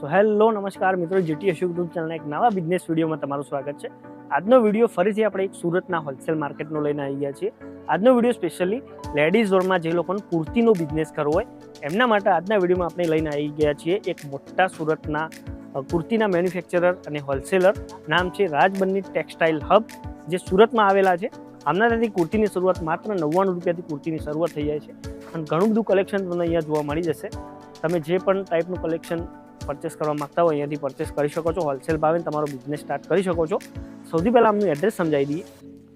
So hello નમસ્કાર મિત્રો. GT Ashok group ચેનલના એક નવા બિઝનેસ વિડીયોમાં તમારું સ્વાગત છે. આજનો વીડિયો ફરીથી આપણે એક સુરતના હોલસેલ માર્કેટનો લઈને આવી ગયા છીએ. આજનો વીડિયો સ્પેશિયલી લેડીઝ ઝોનમાં જે લોકોને કુર્તીનો બિઝનેસ કરવો હોય, એમના માટે આજના વિડીયોમાં આપણે લઈને આવી ગયા છીએ એક મોટા સુરતના કુર્તીના મેન્યુફેક્ચરર અને હોલસેલર નામ છે રાજબન્ની ટેક્સટાઇલ હબ જે સુરતમાં આવેલા છે. આમના ત્યાંથી કુર્તીની શરૂઆત માત્ર નવ્વાણું રૂપિયાથી કુર્તીની શરૂઆત થઈ જાય છે. અને ઘણું બધું કલેક્શન તમને અહીંયા જોવા મળી જશે. તમે જે પણ ટાઈપનું કલેક્શન પરચેસ કરવા માગતા હોય, અહીંયાથી પરચેસ કરી શકો છો. હોલસેલ ભાવે તમારો બિઝનેસ સ્ટાર્ટ કરી શકો છો. સૌથી પહેલાં આમનું એડ્રેસ સમજાવી દઈએ.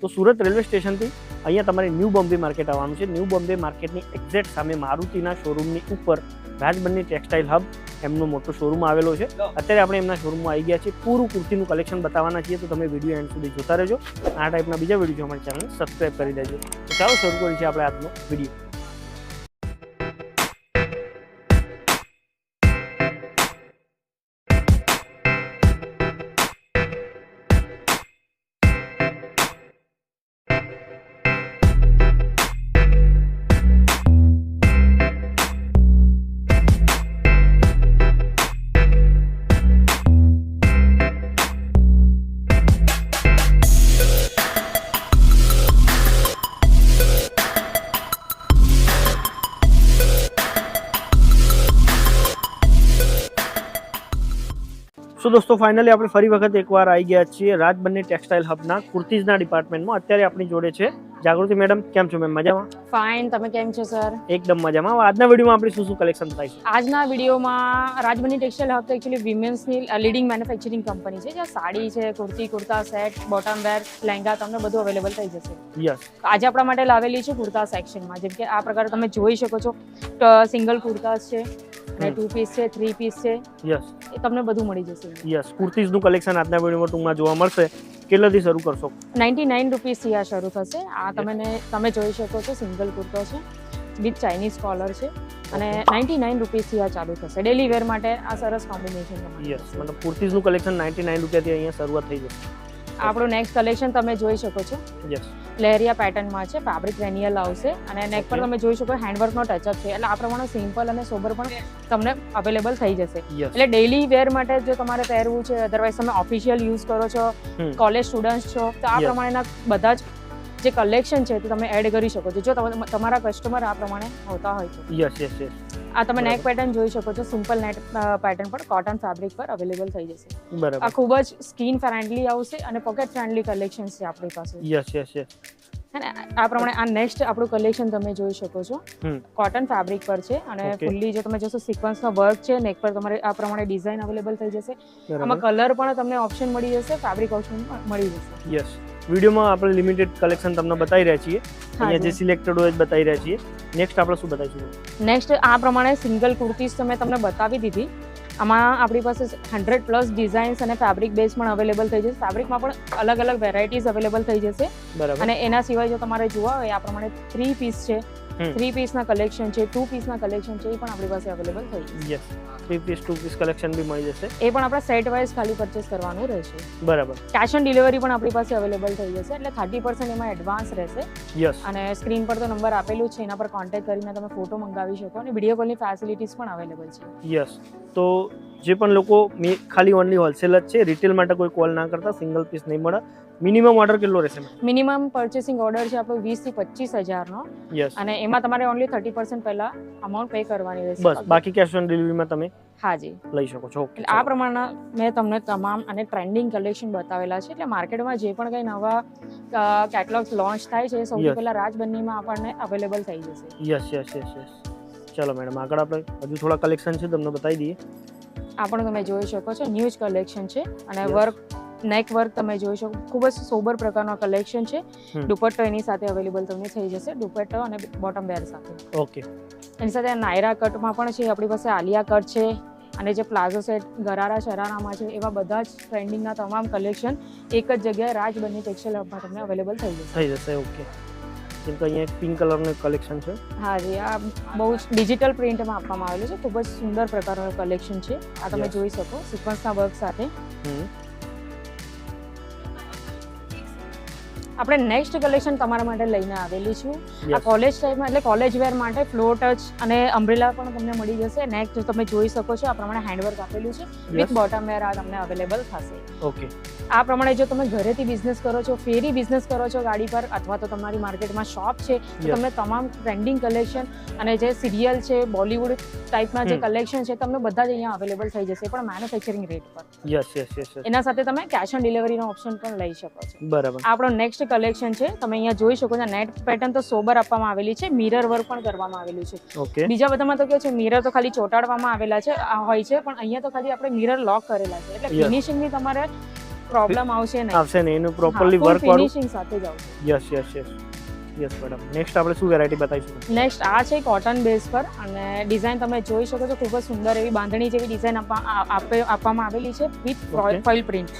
તો સુરત રેલવે સ્ટેશનથી અહીંયા તમારે ન્યૂ બોમ્બે માર્કેટ આવવાનું છે. ન્યૂ બોમ્બે માર્કેટની એક્ઝેક્ટ સામે મારુતિના શોરૂમની ઉપર રાજબન્ની ટેક્સટાઇલ હબ એમનો મોટો શોરૂમ આવેલો છે. અત્યારે આપણે એમના શોરૂમમાં આવી ગયા છીએ. પૂરું કુર્તીનું કલેક્શન બતાવવાના છીએ. તો તમે વીડિયો એન્ડ સુધી જોતા રહેજો. આ ટાઈપના બીજા વીડિયો અમારી ચેનલ સબસ્ક્રાઈબ કરી દેજો. તો ચાલો શરૂ કરીએ છીએ આપણે આજનો વીડિયો દોસ્તો ફાઇનલી આપણે ફરી વખત એકવાર આવી ગયા છીએ રાજબન્ની ટેક્સટાઇલ હબના કુર્તીઝના ડિપાર્ટમેન્ટમાં અત્યારે આપણી જોડે છે જાગૃતિ મેડમ કેમ છો મેમ? મજામાં? ફાઇન તમે કેમ છો સર એકદમ મજામાં. આજના વિડીયોમાં આપણે શું શું કલેક્શન થાય છે? આજના વિડીયોમાં રાજબની ટેક્સટાઇલ હબ તો એકચ્યુઅલી વિમેન્સની લીડિંગ મેન્યુફેક્ચરિંગ કંપની છે જ્યાં સાડી છે kurti kurta set bottom wear lehenga તમને બધું અવેલેબલ થઈ જશે. યસ આજે આપણા માટે લાવેલી છે કુર્તા સેક્શનમાં જેમ કે આ પ્રકારે તમે જોઈ શકો છો સિંગલ કુર્તાસ છે હમ. ટુ પીસ છે થ્રી પીસ છે. યસ એ તમને બધું મળી જશે. યસ કુર્તીઝનું કલેક્શન આજના વિડીયોમાં ટૂંકમાં જોવા મળશે. કેટલાથી શરૂ કરશો? નાઇન્ટી નાઇન રૂપીસથી આ શરૂ થશે. આ તમને તમે જોઈ શકો છો સિંગલ કુર્તો છે. વિથ ચાઇનીઝ કોલર છે. અને નાઇન્ટી નાઇન રૂપીસથી આ ચાલુ થશે. ડેલી વેર માટે આ સરસ કોમ્બિનેશન યસ મતલબ કુર્તીઝનું કલેક્શન નાઇન્ટી નાઇન રૂપિયાથી અહીંયા શરૂઆત થઈ જશે. આપણું નેક્સ્ટ કલેક્શન તમે જોઈ શકો છો. યસ લેરિયા પેટર્નમાં છે ફેબ્રિક રેનિયલ આવશે અને નેક પર તમે જોઈ શકો હેન્ડવર્કનો ટચઅપ છે. એટલે આ પ્રમાણે સિમ્પલ અને સોબર પણ તમને અવેલેબલ થઈ જશે. એટલે ડેલી વેર માટે જો તમારે પહેરવું છે અધરવાઇઝ તમે ઓફિશિયલ યુઝ કરો છો કોલેજ સ્ટુડન્ટ છો તો આ પ્રમાણેના બધા જ જે કલેક્શન છે તે તમે એડ કરી શકો છો. જો તમે- તમારા કસ્ટમર આ પ્રમાણે હોતા હોય છે યસ યસ યસ આ તમે નેક. પેટર્ન જોઈ શકો છો. સિમ્પલ નેટ પેટર્ન પર કોટન ફેબ્રિક પર અવેલેબલ થઈ જશે. આ ખૂબ જ સ્કિન ફ્રેન્ડલી આવશે અને પોકેટ ફ્રેન્ડલી કલેક્શન છે આપણી પાસે. યસ યસ યસ અને આ પ્રમાણે આ નેક્સ્ટ આપણું કલેક્શન તમે જોઈ શકો છો. કોટન ફેબ્રિક પર છે અને. ફૂલ્લી જો તમે જોશો સિક્વન્સનો વર્ક છે નેક પર તમારે આ પ્રમાણે ડિઝાઇન અવેલેબલ થઈ જશે. આમાં કલર પણ તમને ઓપ્શન મળી જશે ફેબ્રિક ઓપ્શન પણ મળી જશે. યસ વિડીયોમાં આપણે લિમિટેડ કલેક્શન તમને બતાવી રહ્યા છીએ. અહીંયા જે. સિલેક્ટેડ હોય બતાવી રહ્યા છીએ. નેક્સ્ટ આપણે શું બતાવીશું? નેક્સ્ટ આ પ્રમાણે સિંગલ કુર્તીઝ તમે તમને બતાવી દીધી. આમાં આપણી પાસે હંડ્રેડ પ્લસ ડિઝાઇન્સ અને ફેબ્રિક બેઝ પણ અવેલેબલ થઈ જશે. ફેબ્રિકમાં પણ અલગ અલગ વેરાયટીઝ અવેલેબલ થઈ જશે. બરાબર. અને એના સિવાય જો તમારે જોવા હોય આ પ્રમાણે થ્રી પીસ છે. થ્રી પીસના કલેક્શન છે ટુ પીસના કલેક્શન છે એ પણ આપણી પાસે અવેલેબલ થઈ જશે. Yes three piece two piece collection બી મળી જશે. એ પણ આપણા સેટ વાઇઝ ખાલી પરચેસ કરવાનું રહેશે. બરાબર. કેશ ઓન ડિલિવરી પણ આપણી પાસે અવેલેબલ થઈ જશે એટલે થર્ટી પર્સન્ટ એમાં એડવાન્સ રહેશે. યસ અને સ્ક્રીન પર તો નંબર આપેલું છે એના પર કોન્ટેક્ટ કરીને તમે ફોટો મંગાવી શકો અને વીડિયો કોલની ફેસિલિટીઝ પણ અવેલેબલ છે. યસ તો જે પણ લોકો ખાલી ઓનલી હોલસેલ જ છે રિટેલ માટે કોઈ કોલ ના કરતા સિંગલ પીસ નહીં મળે. મિનિમમ ઓર્ડર કેટલો રહેશે મિનિમમ પરચેસિંગ ઓર્ડર છે આપણો વીસથી પચીસ હજારનો. યસ અને એમાં તમારે ઓનલી થર્ટી પર્સન્ટ પહેલા અમાઉન્ટ પે કરવાની રહેશે. બસ બાકી કેશ ઓન ડિલિવરીમાં તમે હાજી લઈ શકો છો. એટલે આ પ્રમાણે મેં તમને તમામ અને ટ્રેન્ડિંગ કલેક્શન બતાવેલા છે. એટલે માર્કેટમાં જે પણ કંઈ નવા કેટલોગ્સ લોન્ચ થાય છે સૌથી. પહેલા રાજબન્નીમાં આપણને અવેલેબલ થઈ જશે. યસ યસ યસ યસ ચલો મેડમ આગળ આપણે હજુ થોડા કલેક્શન છે તમને બતાવી દઈએ. આ પણ તમે જોઈ શકો છો ન્યૂઝ કલેક્શન છે. અને વર્ક નેક વર્ક તમે જોઈ શકો. ખૂબ જ સોબર પ્રકારનો કલેક્શન છે. દુપટ્ટો એની સાથે અવેલેબલ તમને થઈ જશે. દુપટ્ટો અને બોટમ વેર સાથે. ઓકે એની સાથે નાયરા કટમાં પણ છે આપણી પાસે આલિયા કટ છે અને જે પ્લાઝો સેટ ગરારા શરારામાં છે એવા બધા જ ટ્રેન્ડિંગના તમામ કલેક્શન એક જ જગ્યાએ રાજબંધી ટેક્સટાઇલ હબમાં તમને અવેલેબલ થઈ જશે. થઈ જશે ઓકે જેમ કે અહીંયા પિંક કલરનું કલેક્શન છે. હા જી આ બહુ જ ડિજિટલ પ્રિન્ટમાં આપવામાં આવેલું છે. ખૂબ જ સુંદર પ્રકારનું કલેક્શન છે. આ તમે જોઈ શકો સિક્વન્સના વર્ક સાથે. આપણે નેક્સ્ટ કલેક્શન તમારા માટે લઈને આવેલી છું. આ કોલેજ ટાઈપમાં એટલે કોલેજ વેર માટે ફ્લો ટચ અને અમ્બ્રેલા પણ તમને મળી જશે. નેક્સ્ટ તમે જોઈ શકો છો આ પ્રમાણે હેન્ડવર્ક આપેલું છે. વિથ બોટમ વેર આ તમને અવેલેબલ થશે. ઓકે આ પ્રમાણે જો તમે ઘરેથી બિઝનેસ કરો છો ફેરી બિઝનેસ કરો છો ગાડી પર અથવા તો તમારી માર્કેટમાં શોપ છે તો. તમને તમામ ટ્રેન્ડિંગ કલેક્શન અને જે સિરિયલ છે બોલિવૂડ ટાઈપના જે કલેક્શન છે તમને બધા જ અહીંયા અવેલેબલ થઈ જશે પણ મેન્યુફેક્ચરિંગ રેટ પર. યસ યસ યસ એના સાથે તમે કેશ ઓન ડિલિવરીનો ઓપ્શન પણ લઈ શકો છો. બરાબર. આપણો નેક્સ્ટ કલેક્શન છે. તમે અહીંયા જોઈ શકો છો નેટ પેટર્ન તો સોબર આપવામાં આવેલી છે. મિરર વર્ક પણ કરવામાં આવેલું છે. બીજા બધામાં તો કેવું છે મિરર તો ખાલી ચોટાડવામાં આવેલા છે હોય છે પણ અહીંયા તો ખાલી આપણે મિરર લોક કરેલા છે. એટલે Yes. ફિનિશિંગની તમારે પ્રોબ્લેમ આવશે નહીં. આવશે નહીં. એનું પ્રોપરલી વર્ક ફિનિશિંગ સાથે જ આવશે. Yes yes yes yes madam next આપણે શું વેરાયટી બતાવીશું? નેક્સ્ટ આ છે કોટન બેઝ પર અને ડિઝાઇન તમે જોઈ શકો છો ખૂબ જ સુંદર એવી બાંધણી જેવી ડિઝાઇન આપવામાં આવેલી છે વિથ. ફોઇલ પ્રિન્ટ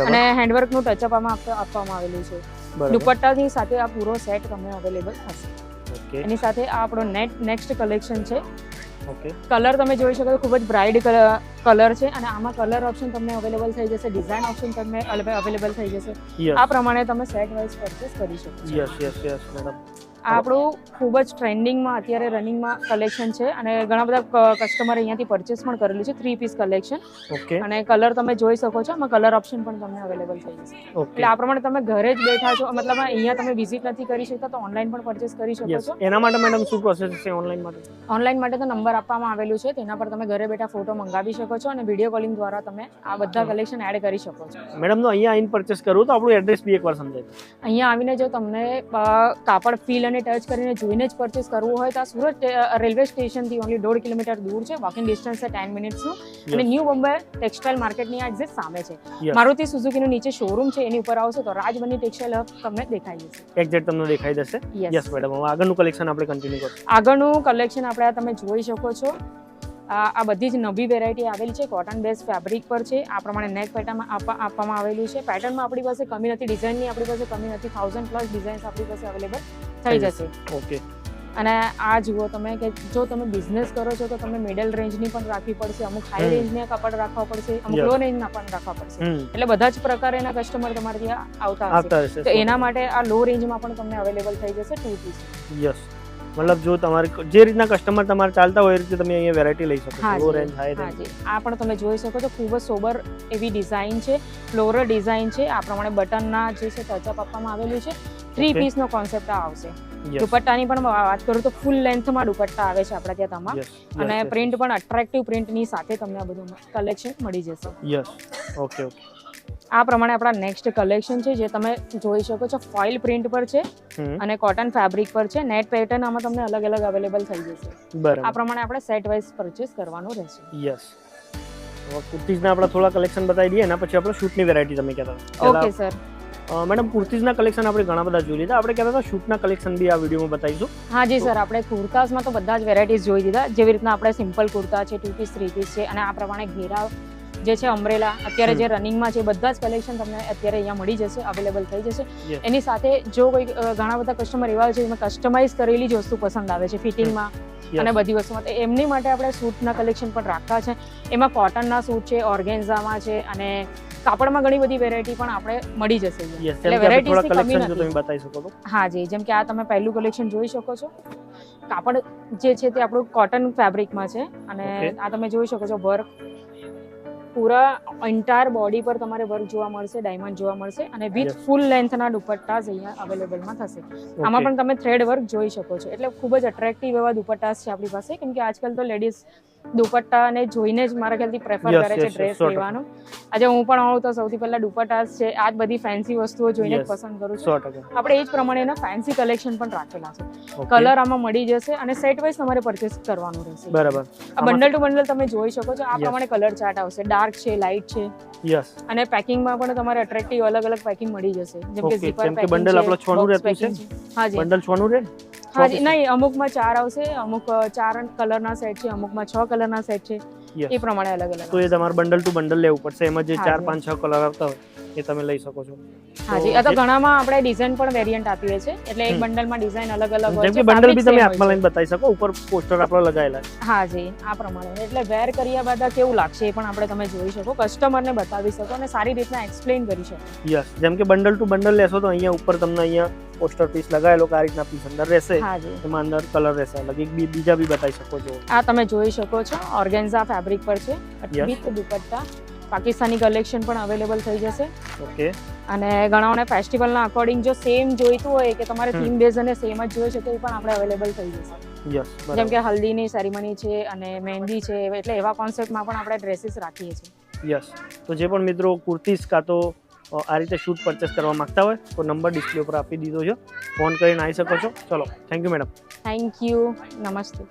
અને હેન્ડવર્કનું ટચઅપ આમાં આપ- આપવામાં આવેલું છે. દુપટ્ટાની સાથે આ પૂરો સેટ તમને અવેલેબલ થશે. એની સાથે આ આપણો નેટ નેક્સ્ટ કલેક્શન છે. કલર તમે જોઈ શકો ખૂબ જ બ્રાઇટ કલર છે અને આમાં કલર ઓપ્શન તમને અવેલેબલ થઈ જશે ડિઝાઇન ઓપ્શન તમને અવેલેબલ થઈ જશે. આ પ્રમાણે તમે સેટ વાઇઝ પરચેસ કરી શકો યસ યસ યસ મેડમ આપણું ખૂબ જ ટ્રેન્ડિંગમાં અત્યારે રનિંગમાં કલેક્શન છે અને ઘણા બધા કસ્ટમર અહીંયાથી પરચેસ પણ કરેલું છે. થ્રી પીસ કલેક્શન ઓકે અને કલર તમે જોઈ શકો છો. આમાં કલર ઓપ્શન પણ તમને અવેલેબલ થઈ જશે. ઓકે એટલે આ પ્રમાણે તમે ઘરે જ બેઠા છો. મતલબ અહીંયા તમે વિઝિટ નથી કરી શકતા તો ઓનલાઈન પણ પરચેસ કરી શકો છો. એના માટે મેડમ શું પ્રોસેસ છે ઓનલાઈન માટે? ઓનલાઈન માટે તો નંબર આપવામાં આવેલું છે. તેના પર તમે ઘરે બેઠા ફોટો મંગાવી શકો છો અને વીડિયો કોલિંગ દ્વારા તમે આ બધા કલેક્શન એડ કરી શકો છો. મેડમ તો અહીંયા આવીને પરચેસ કરવું તો આપણું એડ્રેસ બી એકવાર સમજાય. અહીંયા આવીને જો તમને કાપડ ફીલ અને ટચ કરીને જોઈને જ પરચેસ કરવું હોય તો આ સુરત રેલવે સ્ટેશનથી ઓનલી દોઢ કિલોમીટર દૂર છે. વોકિંગ ડિસ્ટન્સ છે ટેન મિનિટ્સનું અને ન્યૂ બોમ્બે ટેક્સટાઇલ માર્કેટની આ એક્ઝેક્ટ સામે છે. મારુતિ સુઝુકીનો નીચે શોરૂમ છે એની ઉપર આવશો તો રાજબની ટેક્સટાઇલ હબ તમને દેખાઈ જશે. એક્ઝેક્ટ તમને દેખાઈ જશે? યસ મેડમ હવે આગળનું કલેક્શન આપણે કન્ટિન્યુ કરશું આગળનું કલેક્શન આપણે આ તમે જોઈ શકો છો. આ બધી જ નવી વેરાયટી આવેલી છે. કોટન બેઝ ફેબ્રિક પર છે. આ પ્રમાણે નેક પેટર્નમાં આપવા આપવામાં આવેલું છે. પેટર્નમાં આપણી પાસે કમી નથી. ડિઝાઇનની આપણી પાસે કમી નથી. થાઉઝન્ડ પ્લસ ડિઝાઇન્સ આપણી પાસે અવેલેબલ થઈ જશે. ઓકે અને આ જુઓ તમે કે જો તમે બિઝનેસ કરો છો તો તમે મિડલ રેન્જની પણ રાખવી પડશે અમુક હાઈ. રેન્જના કપડ રાખવા પડશે અમુક. લો રેન્જના પણ રાખવા પડશે. એટલે બધા જ પ્રકારના કસ્ટમર તમારે ત્યાં આવતા હશે. તો એના માટે આ લો રેન્જમાં પણ તમને અવેલેબલ થઈ જશે ટુ પીસ યસ મતલબ જો તમારે જે રીતના કસ્ટમર તમારે ચાલતા હોય એ રીતે તમે અહીંયા વેરાયટી લઈ શકો છો. લો રેન્જ હાઈ રેન્જ આ પણ તમે જોઈ શકો છો ખૂબ જ સોબર એવી ડિઝાઇન છે. ફ્લોરલ ડિઝાઇન છે. આ પ્રમાણે બટનના જે છે ટચઅપ આપવામાં આવેલું છે. થ્રી પીસ પીસનો કોન્સેપ્ટ આવશે. દુપટ્ટાની પણ વાત કરું તો ફૂલ લેન્થમાં દુપટ્ટા આવે છે આપણા ત્યાં તમામ. અને પ્રિન્ટ પણ અટ્રેક્ટિવ પ્રિન્ટની સાથે તમને આ બધું કલેક્શન મળી જશે. યસ ઓકે ઓકે આ પ્રમાણે આપણા નેક્સ્ટ કલેક્શન છે જે તમે જોઈ શકો છો ફોઇલ પ્રિન્ટ પર છે અને કોટન ફેબ્રિક પર છે. નેટ પેટર્ન આમાં તમને અલગ અલગ અવેલેબલ થઈ જશે. આ પ્રમાણે આપણે સેટ વાઇઝ પરચેસ કરવાનું રહેશે. યસ કુર્તીઝના આપણે થોડા કલેક્શન બતાવી દઈએ એના પછી આપણે શૂટની વેરાયટી તમે કહેતા ઓકે સર મેડમ કુર્તીઝના કલેક્શન આપણે ઘણા બધા જોઈ લીધા. આપણે કહેતા હતા શૂટના કલેક્શન બી આ વિડીયોમાં બતાવીશું. હા જી સર આપણે કુર્તાસમાં તો બધા જ વેરાયટીઝ જોઈ દીધા. જેવી રીતના આપણે સિમ્પલ કુર્તા છે ટુ પીસ થ્રી પીસ છે અને આ પ્રમાણે ઘેરા જે છે અમરેલા અત્યારે જે રનિંગમાં છે બધા જ કલેક્શન તમને અત્યારે અહીંયા મળી જશે અવેલેબલ થઈ જશે. એની સાથે જો કોઈ ઘણા બધા કસ્ટમર એવા હોય છે જેમાં કસ્ટમાઇઝ કરેલી જ વસ્તુ પસંદ આવે છે ફિટિંગમાં અને બધી વસ્તુમાં. તો એમની માટે આપણે સૂટના કલેક્શન પણ રાખતા છે. એમાં કોટનના સૂટ છે ઓર્ગેન્ઝામાં છે અને કાપડમાં ઘણી બધી વેરાયટી પણ આપણે મળી જશે એટલે કમી નથી. તમે બતાવી શકો હા જી જેમ કે આ તમે પહેલું કલેક્શન જોઈ શકો છો. કાપડ જે છે તે આપણું કોટન ફેબ્રિકમાં છે અને આ તમે જોઈ શકો છો વર્ક પૂરા એન્ટાયર બોડી પર તમારે વર્ક જોવા મળશે ડાયમંડ જોવા મળશે અને વિથ ફૂલ લેન્થના દુપટ્ટાસ અહીંયા અવેલેબલમાં થશે. આમાં પણ તમે થ્રેડ વર્ક જોઈ શકો છો. એટલે ખૂબ જ અટ્રેક્ટિવ એવા દુપટ્ટાસ છે આપણી પાસે. કેમ કે આજકાલ તો લેડીઝ દુપટ્ટાને જોઈને જ મારા ખ્યાલથી પ્રેફર કરે છે ડ્રેસ લેવાનું. આજે હું પણ આવું તો સૌથી પહેલા દુપટ્ટાસ છે આ બધી ફેન્સી વસ્તુઓ જોઈને જ પસંદ કરું છું. આપણે એ જ પ્રમાણે એના ફેન્સી કલેક્શન પણ રાખેલા છે. કલર આમાં મળી જશે અને સેટ વાઇઝ તમારે પરચેસ કરવાનું રહેશે. બરાબર. આ બંડલ ટુ બંડલ તમે જોઈ શકો છો. આ પ્રમાણે કલર ચાર્ટ આવશે. ડાર્ક છે લાઇટ છે. યસ અને પેકિંગમાં પણ તમારે અટ્રેક્ટિવ અલગ અલગ પેકિંગ મળી જશે. જેમ કે Okay, પેકિંગ છે, આપણો છનું box રહેતું છે? હા જી. બંડલ છોનું રે? હા જી piece? નહીં અમુકમાં ચાર આવશે અમુક ચાર કલરના સેટ છે અમુકમાં છ કલરના સેટ છે. એ પ્રમાણે અલગ અલગ તો એ તમારે બંડલ ટુ બંડલ લેવું પડશે. એમાં જે ચાર પાંચ છ કલર આવતા હોય. એ તમે લઈ શકો છો. હાજી આ તો ઘણામાં આપણે ડિઝાઇન પણ વેરિયન્ટ આપીએ છે. એટલે એક બંડલમાં ડિઝાઇન અલગ અલગ હોય જેમ છે કે બંડલ બી તમે હાથમાં લઈને બતાવી શકો ઉપર પોસ્ટર આપણો લગાયેલા. હાજી આ પ્રમાણે. એટલે વેર કર્યા બાદ કેવું લાગશે એ પણ આપણે તમે જોઈ શકો. કસ્ટમરને બતાવી શકો અને સારી રીતના એક્સપ્લેન કરી શકો. યસ જેમ કે બંડલ ટુ બંડલ લેશો તો અહીંયા ઉપર તમને અહીંયા પોસ્ટર પીસ લગાવેલો કે આ રીતના પીસ અંદર રહેશે. એમાં અંદર કલર રહેશે અલગ. એક બી- બીજા બી બતાવી શકો છો. આ તમે જોઈ શકો છો. ઓર્ગેન્ઝા ફેબ્રિક પર છે. વિથ દુપટ્ટા. પાકિસ્તાની કલેક્શન પણ અવેલેબલ થઈ જશે. ઓકે. અને ઘણાઓને ફેસ્ટિવલના અકોર્ડિંગ જો સેમ જોઈતું હોય કે તમારે. થીમ બેઝ અને સેમ જ જોઈએ છે તો એ પણ આપણે અવેલેબલ થઈ જશે. યસ જેમ કે હલ્દીની સેરેમની છે અને મહેંદી છે એટલે એવા કોન્સેપ્ટમાં પણ આપણે ડ્રેસીસ રાખીએ છીએ. યસ તો જે પણ મિત્રો કુર્તીસ કાં તો આ રીતે શૂટ પરચેસ કરવા માંગતા હોય તો નંબર ડિસ્પ્લે ઉપર આપી દીધો છે. ફોન કરીને આવી શકો છો. ચલો thank you madam thank you નમસ્તે